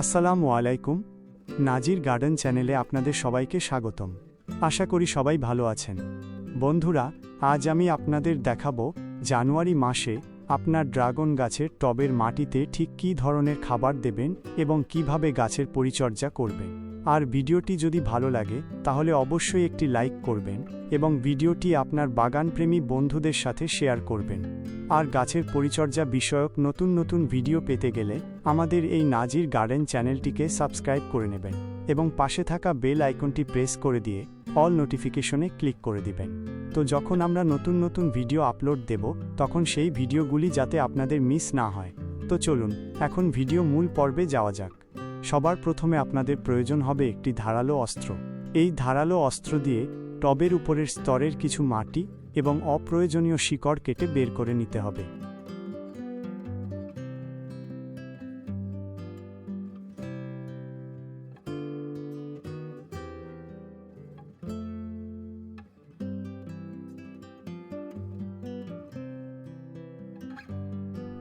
আসসালামু আলাইকুম, নাজির গার্ডেন চ্যানেলে আপনাদের সবাইকে স্বাগতম। আশা করি সবাই ভালো আছেন। বন্ধুরা, আজ আমি আপনাদের দেখাবো জানুয়ারি মাসে আপনার ড্রাগন গাছের টবের মাটিতে ঠিক কী ধরনের খাবার দেবেন এবং কীভাবে গাছের পরিচর্যা করবেন। আর ভিডিওটি যদি ভালো লাগে, তাহলে অবশ্যই একটি লাইক করবেন এবং ভিডিওটি আপনার বাগানপ্রেমী বন্ধুদের সাথে শেয়ার করবেন। আর গাছের পরিচর্যা বিষয়ক নতুন নতুন ভিডিও পেতে গেলে আমাদের এই নাজির গার্ডেন চ্যানেলটিকে সাবস্ক্রাইব করে নেবেন এবং পাশে থাকা বেল আইকনটি প্রেস করে দিয়ে অল নোটিফিকেশনে ক্লিক করে দিবেন। তো যখন আমরা নতুন নতুন ভিডিও আপলোড দেব, তখন সেই ভিডিওগুলি যাতে আপনাদের মিস না হয়। তো চলুন, এখন ভিডিও মূল পর্বে যাওয়া যাক। সবার প্রথমে আপনাদের প্রয়োজন হবে একটি ধারালো অস্ত্র। এই ধারালো অস্ত্র দিয়ে টবের উপরের স্তরের কিছু মাটি এবং অপ্রয়োজনীয় শিকড় কেটে বের করে নিতে হবে।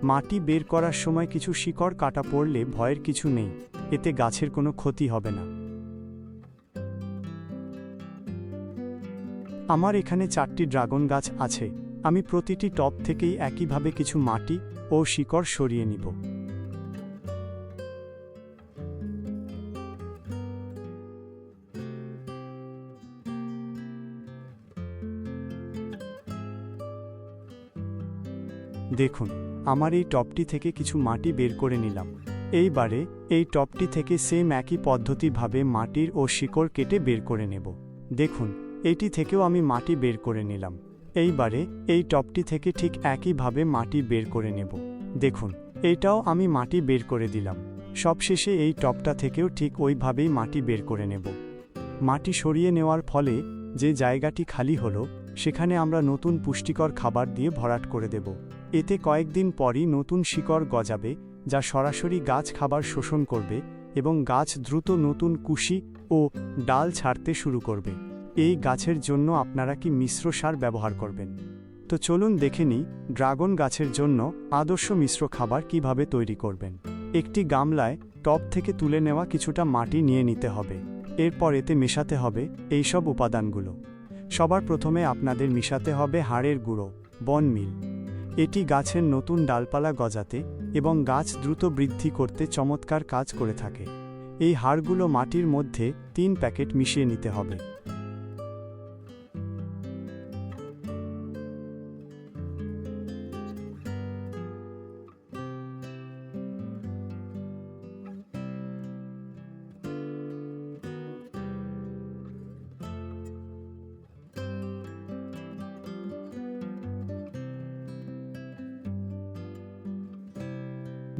মাটি বের করার সময় কিছু শিকড় কাটা পড়লে ভয়ের কিছু নেই। এতে গাছের কোনো ক্ষতি হবে না। আমার এখানে চারটি ড্রাগন গাছ আছে। আমি প্রতিটি টব থেকেই একইভাবে কিছু মাটি ও শিকড় সরিয়ে নিব। দেখুন, আমার এই টবটি থেকে কিছু মাটি বের করে নিলাম। এইবারে এই টবটি থেকে সেম একই পদ্ধতিভাবে মাটির ও শিকড় কেটে বের করে নেব। দেখুন এইটি থেকেও আমি মাটি বের করে নিলাম। এইবারে এই টবটি থেকে ঠিক একইভাবে মাটি বের করে নেব। দেখুন, এটাও আমি মাটি বের করে দিলাম। সবশেষে এই টবটা থেকেও ঠিক ওইভাবেই মাটি বের করে নেব। মাটি সরিয়ে নেওয়ার ফলে যে জায়গাটি খালি হলো, সেখানে আমরা নতুন পুষ্টিকর খাবার দিয়ে ভরাট করে দেব। এতে কয়েকদিন পরই নতুন শিকড় গজাবে যা সরাসরি গাছ খাবার শোষণ করবে এবং গাছ দ্রুত নতুন কুশি ও ডাল ছাড়তে শুরু করবে। এই গাছের জন্য আপনারা কি মিশ্র সার ব্যবহার করবেন? তো চলুন দেখে নিই ড্রাগন গাছের জন্য আদর্শ মিশ্র খাবার কীভাবে তৈরি করবেন। একটি গামলায় টব থেকে তুলে নেওয়া কিছুটা মাটি নিয়ে নিতে হবে। এরপর এতে মেশাতে হবে এইসব উপাদানগুলো। সবার প্রথমে আপনাদের মিশাতে হবে হাড়ের গুঁড়ো, বন মিল। এটি গাছের নতুন ডালপালা গজাতে এবং গাছ দ্রুত বৃদ্ধি করতে চমৎকার কাজ করে থাকে। এই হাড়গুলো মাটির মধ্যে তিন প্যাকেট মিশিয়ে নিতে হবে।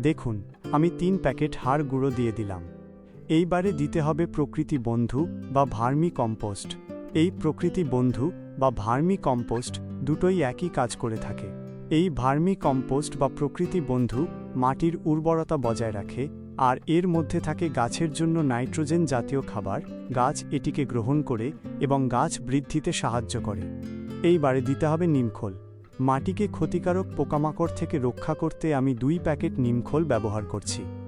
দেখুন, আমি তিন প্যাকেট হাড় গুঁড়ো দিয়ে দিলাম। এইবারে দিতে হবে প্রকৃতি বন্ধু বা ভার্মি কম্পোস্ট। এই প্রকৃতি বন্ধু বা ভার্মি কম্পোস্ট দুটোই একই কাজ করে থাকে। এই ভার্মি কম্পোস্ট বা প্রকৃতি বন্ধু মাটির উর্বরতা বজায় রাখে আর এর মধ্যে থাকে গাছের জন্য নাইট্রোজেন জাতীয় খাবার। গাছ এটিকে গ্রহণ করে এবং গাছ বৃদ্ধিতে সাহায্য করে। এইবারে দিতে হবে নিমখোল। মাটিকে ক্ষতিকারক পোকামাকড় থেকে রক্ষা করতে আমি দুই প্যাকেট নিমখোল ব্যবহার করছি।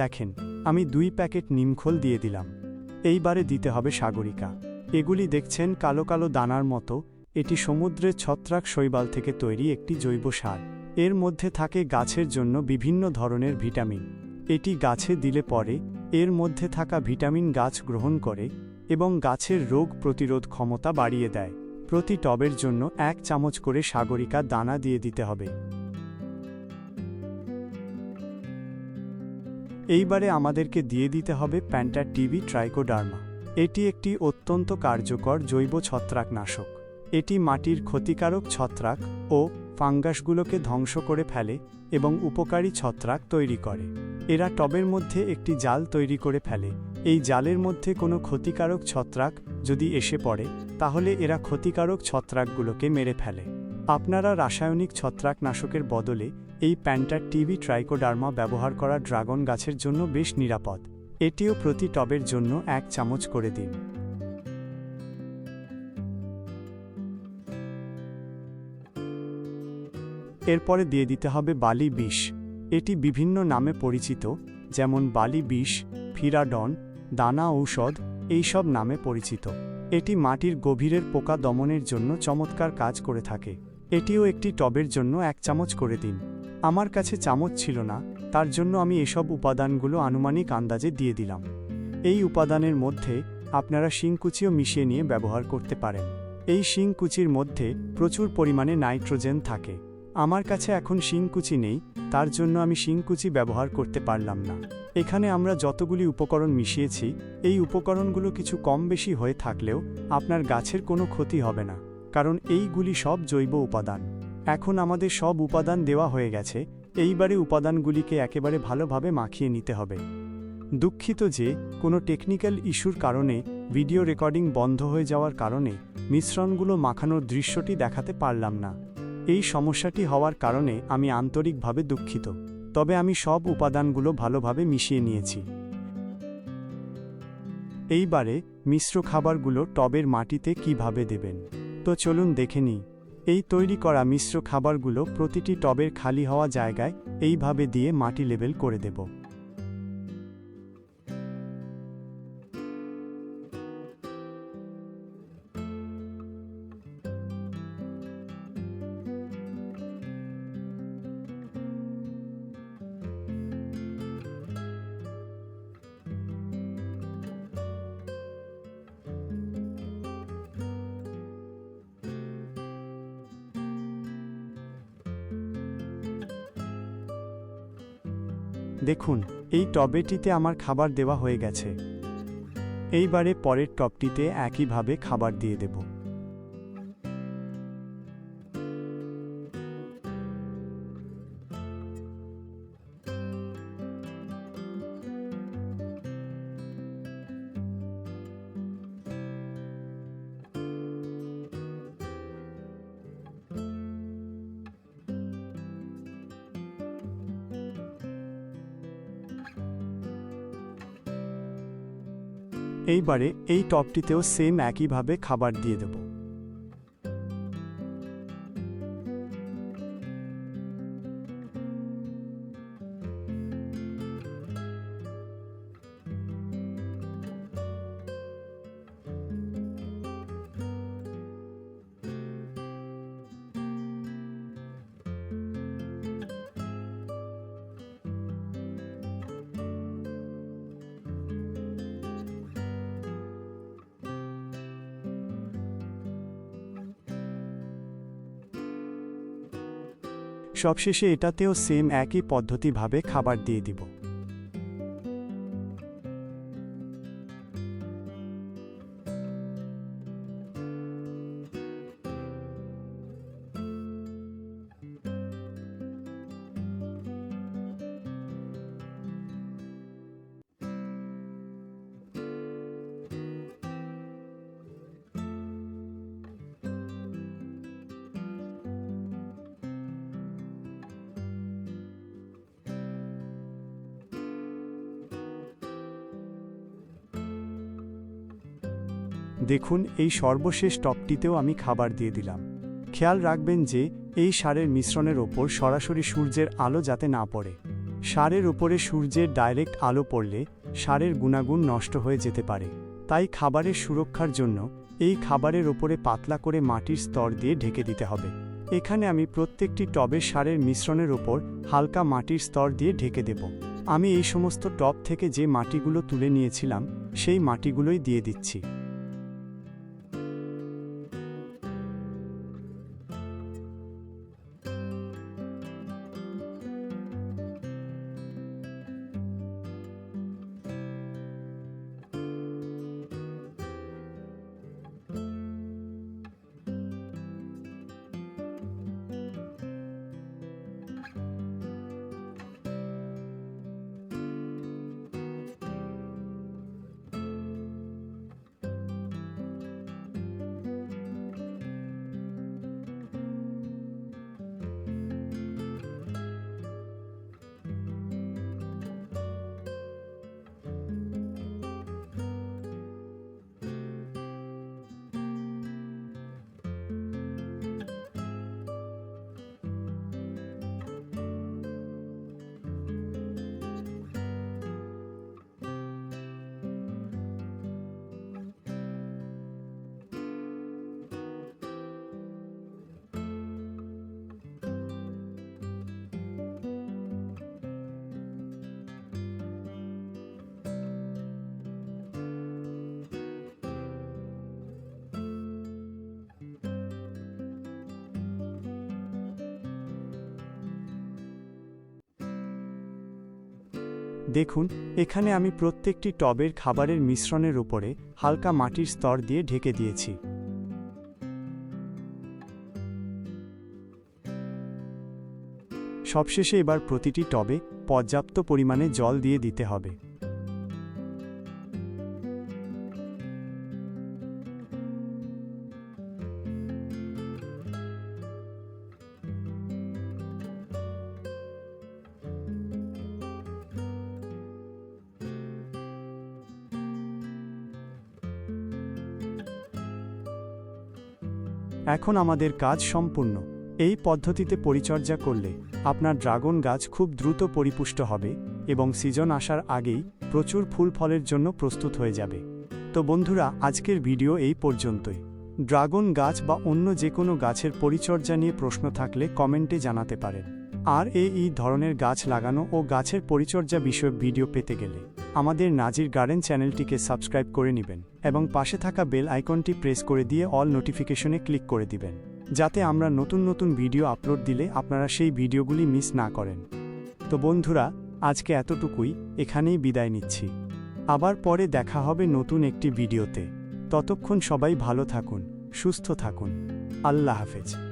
দেখেন, আমি দুই প্যাকেট নিমখোল দিয়ে দিলাম। এইবারে দিতে হবে সাগরিকা। এগুলি দেখছেন কালো কালো দানার মতো, এটি সমুদ্রের ছত্রাক শৈবাল থেকে তৈরি একটি জৈব সার। এর মধ্যে থাকে গাছের জন্য বিভিন্ন ধরনের ভিটামিন। এটি গাছে দিলে পরে, এর মধ্যে থাকা ভিটামিন গাছ গ্রহণ করে এবং গাছের রোগ প্রতিরোধ ক্ষমতা বাড়িয়ে দেয়। প্রতি টবের জন্য এক চামচ করে সাগরিকা দানা দিয়ে দিতে হবে। এইবারে আমাদেরকে দিয়ে দিতে হবে প্যান্টার টিভি ট্রাইকোডার্মা। এটি একটি অত্যন্ত কার্যকর জৈব ছত্রাকনাশক। এটি মাটির ক্ষতিকারক ছত্রাক ও ফাঙ্গাসগুলোকে ধ্বংস করে ফেলে এবং উপকারী ছত্রাক তৈরি করে। এরা টবের মধ্যে একটি জাল তৈরি করে ফেলে। এই জালের মধ্যে কোনো ক্ষতিকারক ছত্রাক যদি এসে পড়ে, তাহলে এরা ক্ষতিকারক ছত্রাকগুলোকে মেরে ফেলে। আপনারা রাসায়নিক ছত্রাকনাশকের বদলে এই প্যান্টার টিভি ট্রাইকোডার্মা ব্যবহার করা ড্রাগন গাছের জন্য বেশ নিরাপদ। এটিও প্রতি টবের জন্য এক চামচ করে দিন। এরপরে দিয়ে দিতে হবে বালি বিষ। এটি বিভিন্ন নামে পরিচিত, যেমন বালি বিষ, ফিরাডন, দানা ঔষধ, এইসব নামে পরিচিত। এটি মাটির গভীরের পোকা দমনের জন্য চমৎকার কাজ করে থাকে। এটিও একটি টবের জন্য এক চামচ করে দিন। আমার কাছে চামচ ছিল না, তার জন্য আমি এসব উপাদানগুলো আনুমানিক আন্দাজে দিয়ে দিলাম। এই উপাদানের মধ্যে আপনারা শিংকুচিও মিশিয়ে নিয়ে ব্যবহার করতে পারেন। এই শিংকুচির মধ্যে প্রচুর পরিমাণে নাইট্রোজেন থাকে। আমার কাছে এখন শিংকুচি নেই, তার জন্য আমি শিংকুচি ব্যবহার করতে পারলাম না। এখানে আমরা যতগুলি উপকরণ মিশিয়েছি, এই উপকরণগুলো কিছু কম বেশি হয়ে থাকলেও আপনার গাছের কোনো ক্ষতি হবে না, কারণ এইগুলি সব জৈব উপাদান। এখন আমাদের সব উপাদান দেওয়া হয়ে গেছে, এইবারে উপাদানগুলিকে একেবারে ভালোভাবে মাখিয়ে নিতে হবে। দুঃখিত যে, কোনো টেকনিক্যাল ইস্যুর কারণে ভিডিও রেকর্ডিং বন্ধ হয়ে যাওয়ার কারণে মিশ্রণগুলো মাখানোর দৃশ্যটি দেখাতে পারলাম না। এই সমস্যাটি হওয়ার কারণে আমি আন্তরিকভাবে দুঃখিত, তবে আমি সব উপাদানগুলো ভালোভাবে মিশিয়ে নিয়েছি। এইবারে মিশ্র খাবারগুলো টবের মাটিতে কীভাবে দেবেন? তো চলুন দেখে নিই। এই তৈরি করা মিশ্র খাবারগুলো প্রতিটি টবের খালি হওয়া জায়গায় এইভাবে দিয়ে মাটি লেবেল করে দেব। দেখুন, এই টবেটিতে আমার খাবার দেওয়া হয়ে গেছে। এইবারে পরের টবটিতে একইভাবে খাবার দিয়ে দেব। এইবারে এই টপটিতেও সেম একইভাবে খাবার দিয়ে দেব। সবশেষে এটাতেও সেম একই পদ্ধতিভাবে খাবার দিয়ে দিব। দেখুন, এই সর্বশেষ টপটিতেও আমি খাবার দিয়ে দিলাম। খেয়াল রাখবেন যে, এই সারের মিশ্রণের ওপর সরাসরি সূর্যের আলো যাতে না পড়ে। সারের ওপরে সূর্যের ডাইরেক্ট আলো পড়লে, সারের গুণাগুণ নষ্ট হয়ে যেতে পারে। তাই খাবারের সুরক্ষার জন্য, এই খাবারের ওপরে পাতলা করে মাটির স্তর দিয়ে ঢেকে দিতে হবে। এখানে আমি প্রত্যেকটি টবের সারের মিশ্রণের ওপর হালকা মাটির স্তর দিয়ে ঢেকে দেব। আমি এই সমস্ত টব থেকে যে মাটিগুলো তুলে নিয়েছিলাম, সেই মাটিগুলোই দিয়ে দিচ্ছি। দেখুন, এখানে আমি প্রত্যেকটি টবের খাবারের মিশ্রণের উপরে হালকা মাটির স্তর দিয়ে ঢেকে দিয়েছি। সবশেষে এবার প্রতিটি টবে পর্যাপ্ত পরিমাণে জল দিয়ে দিতে হবে। এখন আমাদের কাজ সম্পূর্ণ। এই পদ্ধতিতে পরিচর্যা করলে আপনার ড্রাগন গাছ খুব দ্রুত পরিপুষ্ট হবে এবং সিজন আসার আগেই প্রচুর ফুল ফলের জন্য প্রস্তুত হয়ে যাবে। তো বন্ধুরা, আজকের ভিডিও এই পর্যন্তই। ড্রাগন গাছ বা অন্য যে কোনো গাছের পরিচর্যা নিয়ে প্রশ্ন থাকলে কমেন্টে জানাতে পারেন। আর এই ধরনের গাছ লাগানো ও গাছের পরিচর্যা বিষয়ক ভিডিও পেতে গেলে আমাদের নাজির গার্ডেন চ্যানেলটিকে সাবস্ক্রাইব করে নেবেন এবং পাশে থাকা বেল আইকনটি প্রেস করে দিয়ে অল নোটিফিকেশনে ক্লিক করে দিবেন, যাতে আমরা নতুন নতুন ভিডিও আপলোড দিলে আপনারা সেই ভিডিওগুলি মিস না করেন। তো বন্ধুরা, আজকে এতটুকুই, এখানেই বিদায় নিচ্ছি। আবার পরে দেখা হবে নতুন একটি ভিডিওতে। ততক্ষণ সবাই ভালো থাকুন, সুস্থ থাকুন। আল্লাহ হাফেজ।